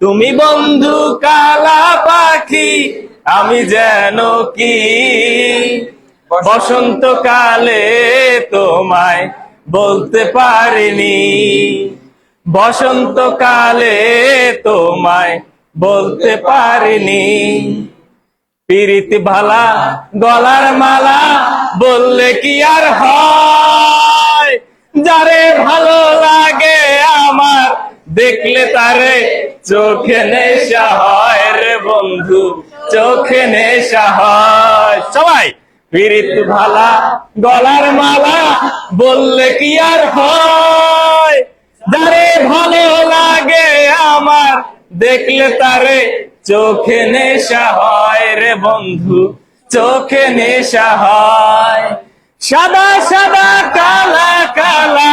তুমি বন্ধু কালা পাখি, আমি যেন কি? বসন্তকালে তোমায় বলতে পারিনি। বসন্তকালে তোমায় বলতে পারিনি। পিরিতি ভালা গলার মালা বললে কি আর হয়? আমার দেখলে তারে চোখে নেশা হয় রে বন্ধু, চোখে নেশা হয়। সবাই, পিরিত ভালা, গলার মালা, বললে কি আর হয়? যারে ভালো লাগে আমার, দেখলে তারে চোখে নেশা হয় রে বন্ধু, চোখে নেশা হয়। সাদা সাদা, কালা কালা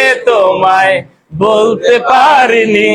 তোমায় বলতে পারিনি।